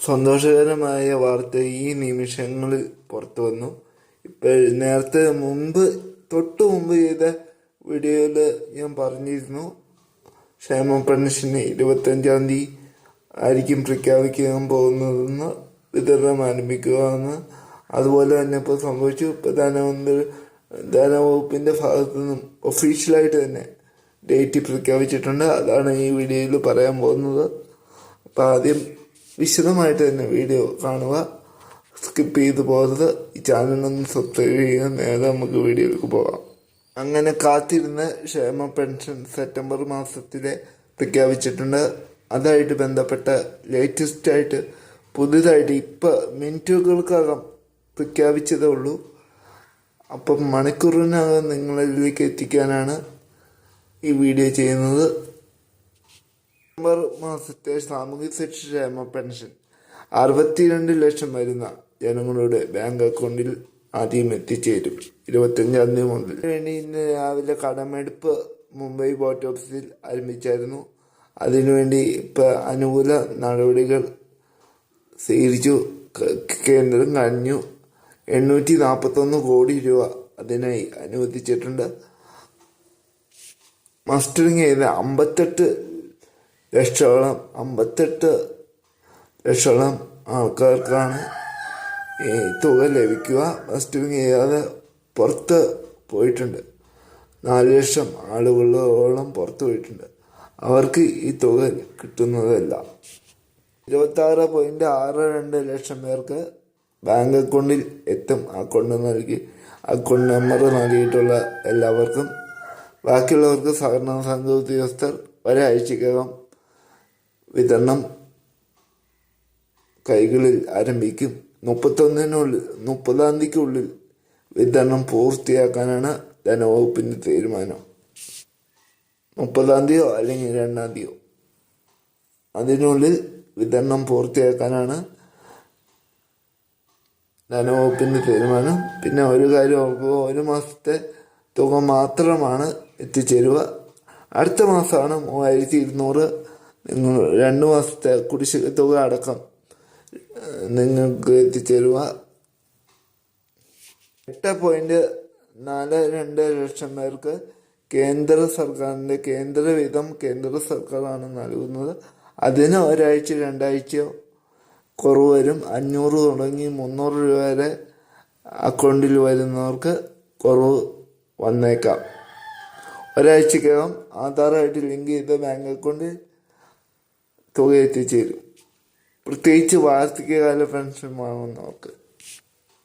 സന്തോഷകരമായ വാർത്ത ഈ നിമിഷങ്ങളിൽ പുറത്തു വന്നു. ഇപ്പോൾ നേരത്തെ മുമ്പ് തൊട്ട് മുമ്പ് ചെയ്ത വീഡിയോയിൽ ഞാൻ പറഞ്ഞിരുന്നു. ക്ഷേമം പെൻഷന് ഇരുപത്തഞ്ചാം തീയതി ആയിരിക്കും പ്രഖ്യാപിക്കാൻ പോകുന്നതെന്ന് വിതരണം ആരംഭിക്കുക എന്ന് അതുപോലെ തന്നെ ഇപ്പോൾ സംഭവിച്ചു. ഇപ്പോൾ ധനമന്ത്രി ധനവകുപ്പിന്റെ ഭാഗത്തു നിന്നും ഒഫീഷ്യലായിട്ട് തന്നെ ഡേറ്റ് പ്രഖ്യാപിച്ചിട്ടുണ്ട്. അതാണ് ഈ വീഡിയോയിൽ പറയാൻ പോകുന്നത്. അപ്പോൾ ആദ്യം വിശദമായിട്ട് തന്നെ വീഡിയോ കാണുക. സ്കിപ്പ് ചെയ്ത് പോകരുത്. ഈ ചാനലൊന്ന് സബ്സ്ക്രൈബ് ചെയ്യുക. നേരെ നമുക്ക് വീഡിയോയിലേക്ക് പോകാം. അങ്ങനെ കാത്തിരുന്ന ക്ഷേമ പെൻഷൻ സെപ്റ്റംബർ മാസത്തിലെ പ്രഖ്യാപിച്ചിട്ടുണ്ട്. അതായിട്ട് ബന്ധപ്പെട്ട ലേറ്റസ്റ്റ് ആയിട്ട് പുതുതായിട്ട് ഇപ്പം മിനിറ്റുകൾക്കകം പ്രഖ്യാപിച്ചതേ ഉള്ളൂ. അപ്പം മണിക്കൂറിനകം നിങ്ങളിലേക്ക് എത്തിക്കാനാണ് ഈ വീഡിയോ ചെയ്യുന്നത്. ഡിസംബർ മാസത്തെ സാമൂഹ്യ ക്ഷേമ പെൻഷൻ. അറുപത്തിരണ്ട് ലക്ഷം വരുന്ന ജനങ്ങളുടെ ബാങ്ക് അക്കൗണ്ടിൽ ആദ്യം എത്തിച്ചേരും. ഇരുപത്തഞ്ചാം തീയതി മുതൽ. വേണ്ടി ഇന്ന് രാവിലെ കടമെടുപ്പ് മുംബൈ ബോട്ട് ഓഫീസിൽ ആരംഭിച്ചായിരുന്നു. അതിനുവേണ്ടി ഇപ്പം അനുകൂല നടപടികൾ സ്വീകരിച്ചു. കേന്ദ്രം കഴിഞ്ഞു എണ്ണൂറ്റി നാൽപ്പത്തൊന്ന് കോടി രൂപ അതിനായി അനുവദിച്ചിട്ടുണ്ട്. മസ്റ്ററിങ് ചെയ്ത അമ്പത്തെട്ട് ലക്ഷോളം അമ്പത്തെട്ട് ലക്ഷോളം ആൾക്കാർക്കാണ് ഈ തുക ലഭിക്കുക. മസ്റ്റിംഗ് ചെയ്യാതെ പുറത്ത് പോയിട്ടുണ്ട്. നാല് ലക്ഷം ആളുകളോളം പുറത്ത് പോയിട്ടുണ്ട്. അവർക്ക് ഈ തുക കിട്ടുന്നതല്ല. ഇരുപത്താറ് ആറ് പോയിന്റ് ആറ് രണ്ട് ലക്ഷം പേർക്ക് ബാങ്ക് അക്കൗണ്ടിൽ എത്തും. അക്കൗണ്ട് നൽകി അക്കൗണ്ട് നമ്പർ നൽകിയിട്ടുള്ള എല്ലാവർക്കും. ബാക്കിയുള്ളവർക്ക് സഹകരണ സംഘ ഉദ്യോഗസ്ഥർ ഒരാഴ്ചക്കകം വിതരണം കൈകളിൽ ആരംഭിക്കും. മുപ്പത്തൊന്നിനുള്ളിൽ മുപ്പതാം തീയതിക്കുള്ളിൽ വിതരണം പൂർത്തിയാക്കാനാണ് ധനവകുപ്പിന്റെ തീരുമാനം. മുപ്പതാം തീയതിയോ അല്ലെങ്കിൽ രണ്ടാം തീയതിയോ. അതിനുള്ളിൽ വിതരണം പൂർത്തിയാക്കാനാണ് ധനവകുപ്പിന്റെ തീരുമാനം. പിന്നെ ഒരു കാര്യം ഓർക്കുക ഒരു മാസത്തെ തുക മാത്രമാണ് എത്തിച്ചേരുക. അടുത്ത മാസമാണ് മൂവായിരത്തി ഇരുന്നൂറ് രണ്ട് മാസത്തെ കുടിശ്ശിക തുക അടക്കം നിങ്ങൾക്ക് എത്തിച്ചേരുക. എട്ട് പോയിന്റ് നാല് രണ്ട് ലക്ഷം പേർക്ക് കേന്ദ്ര സർക്കാരിന്റെ കേന്ദ്ര വിധം കേന്ദ്ര സർക്കാരാണ് നൽകുന്നത്. അതിന് ഒരാഴ്ച രണ്ടാഴ്ചയോ കുറവ് വരും. അഞ്ഞൂറ് തുടങ്ങി മുന്നൂറ് രൂപ വരെ അക്കൗണ്ടിൽ വരുന്നവർക്ക് കുറവ് വന്നേക്കാം. ഒരാഴ്ചക്കകം ആധാറായിട്ട് ലിങ്ക് ചെയ്ത ബാങ്ക് അക്കൗണ്ടിൽ തുക എത്തിച്ചേരും പ്രത്യേകിച്ച് വാർദ്ധക്യകാല പെൻഷൻ വാങ്ങുന്നവർക്ക്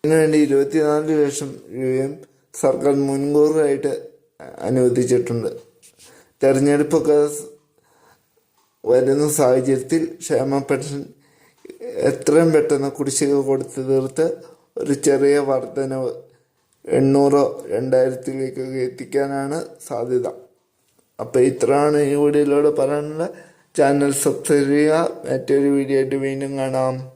ഇതിനുവേണ്ടി ഇരുപത്തിനാല് ലക്ഷം രൂപയും സർക്കാർ മുൻകൂറായിട്ട് അനുവദിച്ചിട്ടുണ്ട്. തെരഞ്ഞെടുപ്പൊക്കെ വരുന്ന സാഹചര്യത്തിൽ ക്ഷേമ പെൻഷൻ എത്രയും പെട്ടെന്ന് കുടിശ്ശിക കൊടുത്തു തീർത്ത് ഒരു ചെറിയ വർധനവ് എണ്ണൂറോ രണ്ടായിരത്തിലേക്കൊക്കെ എത്തിക്കാനാണ് സാധ്യത. അപ്പോൾ ഇത്രയാണ് ഈ വീഡിയോയിലൂടെ പറയാനുള്ള ചാനൽ സബ്സ്ക്രൈബ് ചെയ്യുക. മറ്റൊരു വീഡിയോ ആയിട്ട് വീണ്ടും കാണാം.